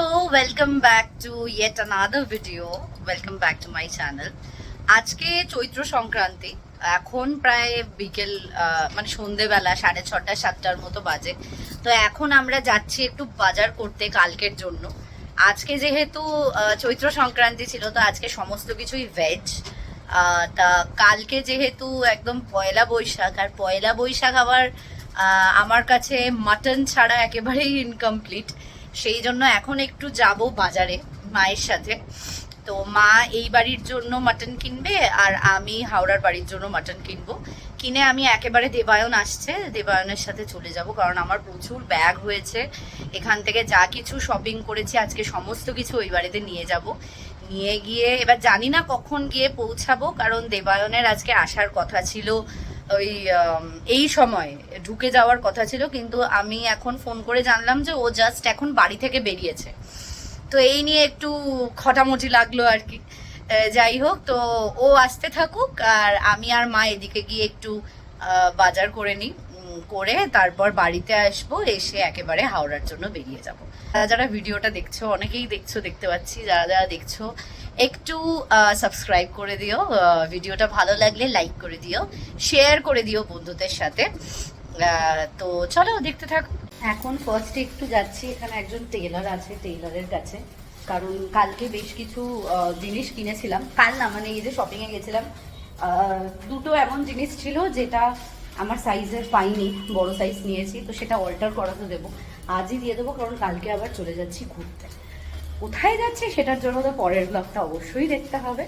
Hello welcome back to yet another video welcome back to my channel আজকে চৈত্র সংক্রান্তি। এখন প্রায় বিকেল মানে সন্ধেবেলা, সাড়ে ছটা সাতটার মতো বাজে। তো এখন আমরা যাচ্ছি একটু বাজার করতে কালকের জন্য। আজকে যেহেতু চৈত্র সংক্রান্তি ছিল, তো আজকে সমস্ত কিছুই ভেজ তা কালকে যেহেতু একদম পয়লা বৈশাখ, আর পয়লা বৈশাখ আবার আমার কাছে মাটন ছাড়া একেবারেই ইনকমপ্লিট সেই জন্য এখন একটু যাব বাজারে মায়ের সাথে। তো মা এই বাড়ির জন্য মাটন কিনবে আর আমি হাওড়ার বাড়ির জন্য মাটন কিনবো। কিনে আমি একেবারে দেবায়ন আসছে, দেবায়নের সাথে চলে যাব কারণ আমার প্রচুর ব্যাগ হয়েছে। এখান থেকে যা কিছু শপিং করেছি, আজকে সমস্ত কিছু ওই বাড়িতে নিয়ে যাব। নিয়ে গিয়ে এবার জানি না কখন গিয়ে পৌঁছাবো, কারণ দেবায়নের আজকে আসার কথা ছিল। ওই এই সময় ঢুকে যাওয়ার কথা ছিল, কিন্তু আমি এখন ফোন করে জানলাম যে ও জাস্ট এখন বাড়ি থেকে বেরিয়েছে। তো এই নিয়ে একটু খটামটি লাগল আর কি। যাই হোক, তো ও আসতে থাকুক, আর আমি আর মা এদিকে গিয়ে একটু বাজার করে নিই করে তারপর বাড়িতে আসব, এসে একেবারে হাওড়ার জন্য বেরিয়ে যাব। যারা যারা ভিডিওটা দেখছ, অনেকেই দেখছ, দেখতে পাচ্ছি, যারা যারা দেখছ একটু সাবস্ক্রাইব করে দিও ভিডিওটা ভালো লাগলে লাইক করে দিও শেয়ার করে দিও বন্ধুদের সাথে। তো চলো দেখতে থাকো। এখন ফার্স্টে একটু যাচ্ছি, এখানে একজন টেলার আছে টেলারের কাছে। কারণ কালকে বেশ কিছু জিনিস কিনেছিলাম। কাল না মানে এই যে শপিংয়ে গেছিলাম দুটো এমন জিনিস ছিল যেটা আমার সাইজের পাইনি, বড় সাইজ নিয়েছি, তো সেটা অল্টার করাতে দেবো। আজই দিয়ে দেবো, কারণ কালকে আবার চলে যাচ্ছি ঘুরতে। কোথায় যাচ্ছে সেটার জন্য তো পরের ব্লগটা অবশ্যই দেখতে হবে।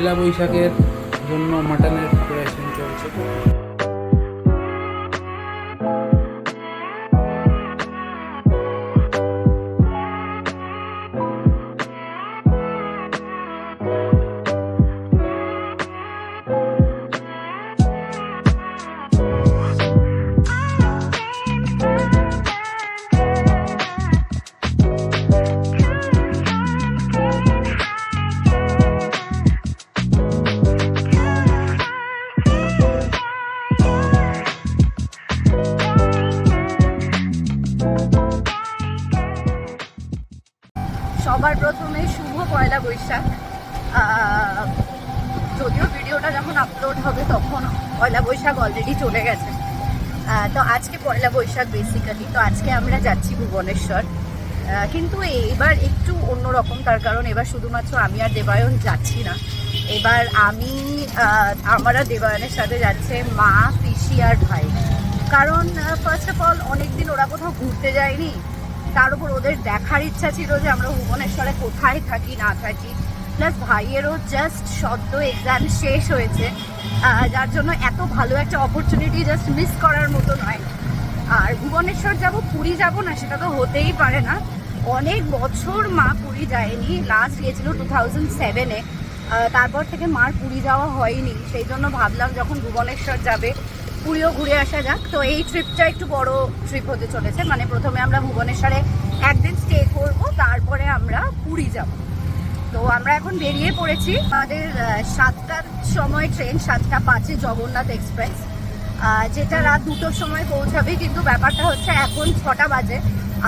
পয়লা বৈশাখের জন্য মাটনের প্রিপারেশন চলছে। পয়লা বৈশাখ। যদিও ভিডিওটা যখন আপলোড হবে তখন পয়লা বৈশাখ অলরেডি চলে গেছে। তো আজকে পয়লা বৈশাখ বেসিক্যালি তো আজকে আমরা যাচ্ছি ভুবনেশ্বর। কিন্তু এবার একটু অন্যরকম, তার কারণ এবার শুধুমাত্র আমি আর দেবায়ন যাচ্ছি না। এবার আমি আমার দেবায়নের সাথে যাচ্ছে মা, পিসি আর ভাই। কারণ ফার্স্ট অফ অল অনেকদিন ওরা কোথাও ঘুরতে যায়নি। তার উপর ওদের দেখার ইচ্ছা ছিল যে আমরা ভুবনেশ্বরে কোথায় থাকি, না থাকি। প্লাস ভাইয়েরও জাস্ট সদ্য এক্সাম শেষ হয়েছে যার জন্য এত ভালো একটা অপরচুনিটি জাস্ট মিস করার মতো নয়। আর ভুবনেশ্বর যাব, পুরী যাব না, সেটা তো হতেই পারে না। অনেক বছর মা পুরী যায়নি লাস্ট গিয়েছিল টু থাউজেন্ড সেভেনে তারপর থেকে মার পুরী যাওয়া হয়নি, সেই জন্য ভাবলাম যখন ভুবনেশ্বর যাবে পুরীও ঘুরে আসা যাক। তো এই ট্রিপটা একটু বড় ট্রিপ হতে চলেছে। মানে প্রথমে আমরা ভুবনেশ্বরে একদিন স্টে করব, তারপরে আমরা পুরী যাব। তো আমরা এখন বেরিয়ে পড়েছি আমাদের সাতটার সময় ট্রেন সাতটা পাঁচে জগন্নাথ এক্সপ্রেস যেটা রাত দুটোর সময় পৌঁছাবে, কিন্তু ব্যাপারটা হচ্ছে এখন ছটা বাজে।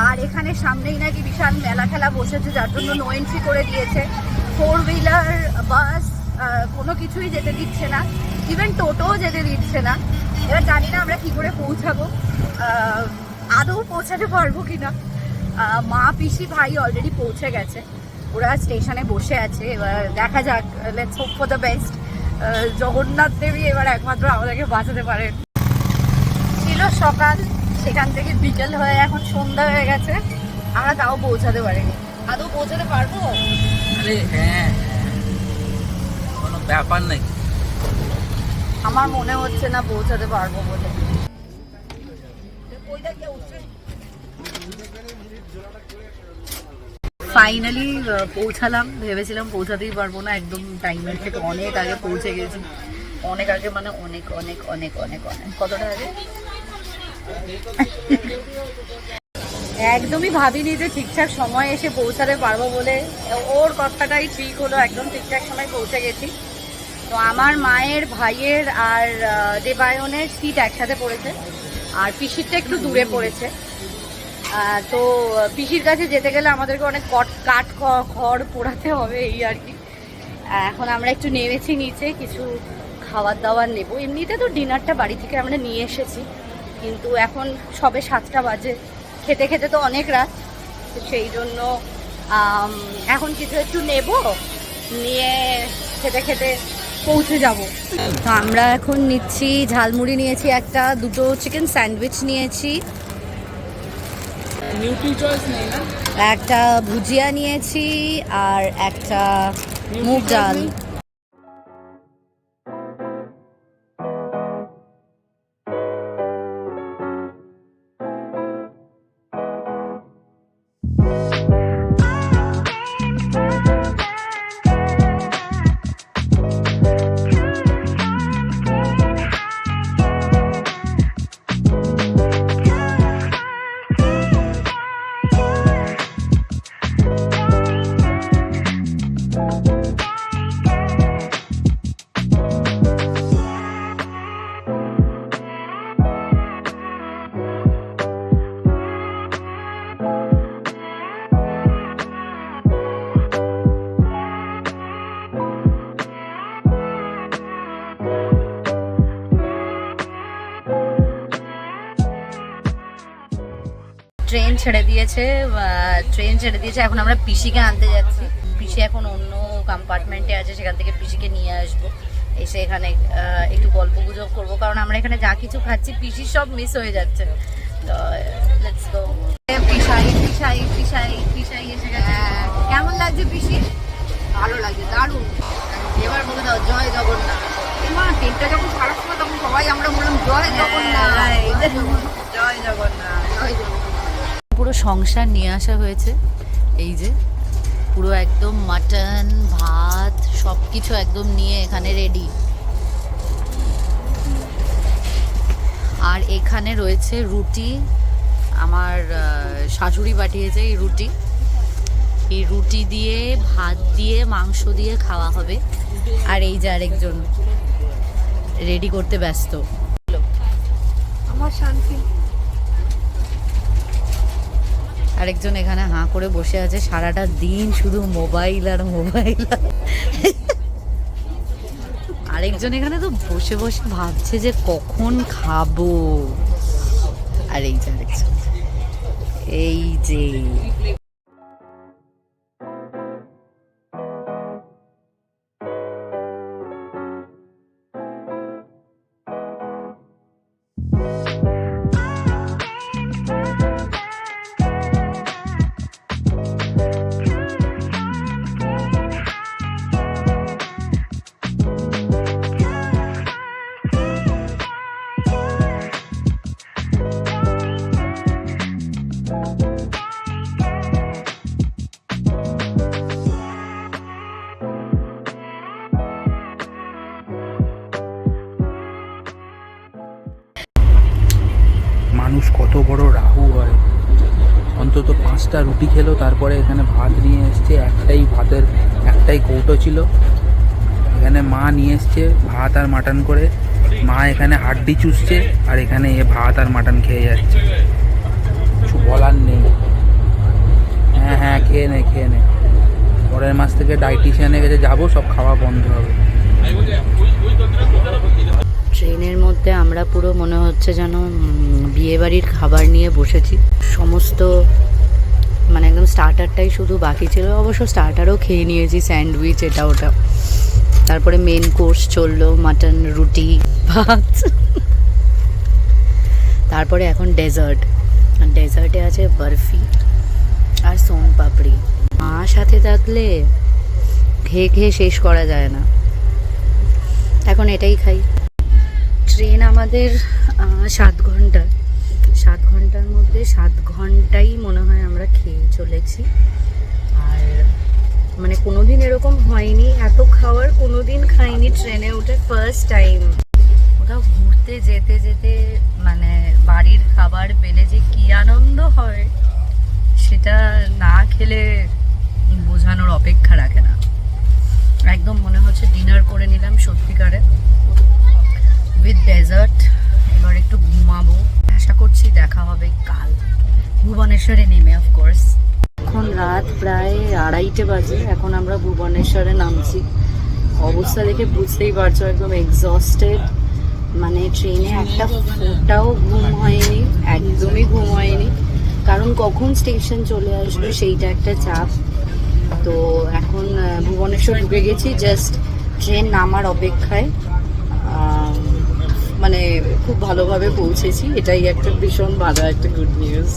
আর এখানে সামনেই নাকি বিশাল মেলা খেলা বসেছে, যার জন্য নো এন্ট্রি করে দিয়েছে। ফোর হুইলার বাস কোনো কিছুই যেতে দিচ্ছে না। ইভেন টোটোও যেতে দিচ্ছে না। এবার জানি না আমরা কি করে পৌঁছাবো। আদৌ পৌঁছাতে পারব কিনা। আহ, মা পিসি ভাই অলরেডি পৌঁছে গেছে। ওরা স্টেশনে বসে আছে। এবার দেখা যাক। Let's hope for the best Jagannath Debi এবার একমাত্র আমাদেরকে বাঁচাতে পারেন ছিল সকাল। সেখান থেকে বিকেল হয়ে এখন সন্ধ্যা হয়ে গেছে। আমরা তাও পৌঁছাতে পারিনি। আদৌ পৌঁছাতে পারব? আরে হ্যাঁ। ব্যাপার নেই। আমার মনে হচ্ছে না পৌঁছাতে পারব বলে। ফাইনালি পৌঁছালাম। ভেবেছিলাম পৌঁছাতেই পারব না। একদম টাইমের থেকে অনেক আগে পৌঁছে গেছি। অনেক আগে মানে অনেক অনেক অনেক অনেক অনেক। কতটা আগে? একদমই ভাবিনি যে ঠিকঠাক সময় এসে পৌঁছাতে পারব বলে। ওর কথাটাই ঠিক হলো। একদম ঠিকঠাক সময় পৌঁছে গেছি। তো আমার মায়ের, ভাইয়ের আর দেবায়নের সিট একসাথে পড়েছে। আর পিসিরটা একটু দূরে পড়েছে। তো পিসির কাছে যেতে গেলে আমাদেরকে অনেক কট, কাঠ খড় পোড়াতে হবে, এই আর কি। এখন আমরা একটু নেমেছি নিচে, কিছু খাবার দাবার নেব। এমনিতে তো ডিনারটা বাড়ি থেকে আমরা নিয়ে এসেছি, কিন্তু এখন সবে সাতটা বাজে। খেতে খেতে তো অনেক রাত, তো সেই জন্য এখন কিছু একটু নেব। নিয়ে খেতে খেতে পৌঁছে যাব। তো আমরা এখন নিচ্ছি ঝালমুড়ি নিয়েছি একটা দুটো চিকেন স্যান্ডউইচ নিয়েছি। একটা ভুজিয়া নিয়েছি আর একটা মুগ ডাল। ট্রেন ছেড়ে দিয়েছে ট্রেন ছেড়ে দিয়েছে। এখন আমরা পিসিকে আনতে যাচ্ছি। পিসি এখন অন্য কম্পার্টমেন্টে আছে সেখান থেকে পিসিকে নিয়ে আসব। এসে এখানে একটু গল্প গুজব করব। কারণ আমরা এখানে যা কিছু খাচ্ছি পিসি সব মিস হয়ে যাচ্ছে। তো লেটস গো পিসাই পিসাই পিসাই পিসাই এসে গেছে। কেমন লাগছে পিসি? ভালো লাগে দারুণ। এবার বলে দাও জয় জগন্নাথ। মা ট্রেনটা যখন খারাপ ছিল তখন সবাই আমরা বললাম জয় জগন্নাথ। হ্যাঁ, জয় জগন্নাথ। জয় জগন্নাথ। পুরো সংসার নিয়ে আসা হয়েছে। এই যে, পুরো একদম মাটন, ভাত সব কিছু একদম নিয়ে এখানে রেডি আর এখানে রয়েছে রুটি। আমার শাশুড়ি পাঠিয়েছে এই রুটি। এই রুটি দিয়ে, ভাত দিয়ে, মাংস দিয়ে খাওয়া হবে। আর এই যে আরেকজন রেডি করতে ব্যস্ত। আমার শান্তি। আরেকজন এখানে হাঁ করে বসে আছে। সারাটা দিন শুধু মোবাইল আর মোবাইল। আরেকজন এখানে তো বসে বসে ভাবছে যে কখন খাব। আর এই যে আরেকজন। এই যে। পাঁচটা রুটি খেলো, তারপরে এখানে ভাত নিয়ে এসছে, একটাই ভাতের, একটাই কৌটো ছিল। এখানে মা নিয়ে এসছে ভাত আর মাটন করে। মা এখানে হাড্ডি চুষছে আর এখানে এ ভাত আর মাটন খেয়ে যাচ্ছে। কিছু বলার নেই। হ্যাঁ হ্যাঁ খেয়ে নে খেয়ে নে। পরের মাস থেকে ডাইটিশিয়ানের কাছে যাব, সব খাওয়া বন্ধ হবে। ট্রেনের মধ্যে আমরা পুরো মনে হচ্ছে যেন বিয়ে বাড়ির খাবার নিয়ে বসেছি। সমস্ত মানে একদম স্টার্টারটাই শুধু বাকি ছিল। অবশ্য স্টার্টারও খেয়ে নিয়েছি, স্যান্ডউইচ, এটা, ওটা। তারপরে মেন কোর্স চলল মাটন রুটি, ভাত। তারপরে এখন ডেজার্ট ডেজার্টে আছে বরফি আর সোন পাপড়ি। মা সাথে থাকলে খেয়ে খেয়ে শেষ করা যায় না। এখন এটাই খাই। ট্রেন আমাদের সাত ঘণ্টা সাত ঘণ্টার মধ্যে, সাত ঘন্টাই মনে হয় আমরা খেয়ে চলেছি। আর মানে কোনোদিন এরকম হয়নি, এত খাওয়ার কোনোদিন খাইনি ট্রেনে উঠে ফার্স্ট টাইম কোথাও ঘুরতে যেতে যেতে মানে বাড়ির খাবার পেলে যে কি আনন্দ হয়, সেটা না খেলে বোঝানোর অপেক্ষা রাখে না। একদম মনে হচ্ছে ডিনার করে নিলাম সত্যিকারে। উইথ ডেজার্ট এবার একটু ঘুমাবো। আশা করছি দেখা হবে কাল। ভুবনেশ্বরে নেমে অফকোর্স এখন রাত প্রায় আড়াইটে বাজে, এখন আমরা ভুবনেশ্বরে নামছি। অবস্থা দেখে বুঝতেই পারছ, একদম এক্সস্টেড মানে ট্রেনে একটা ফোটাও ঘুম হয়নি, একদমই ঘুম হয়নি। কারণ কখন স্টেশন চলে আসবে সেইটা একটা চাপ। তো এখন ভুবনেশ্বর ঢুকে গেছি জাস্ট ট্রেন নামার অপেক্ষায়। মানে খুব ভালোভাবে পৌঁছেছি। এটাই একটা ভীষণ ভালো একটা গুড নিউজ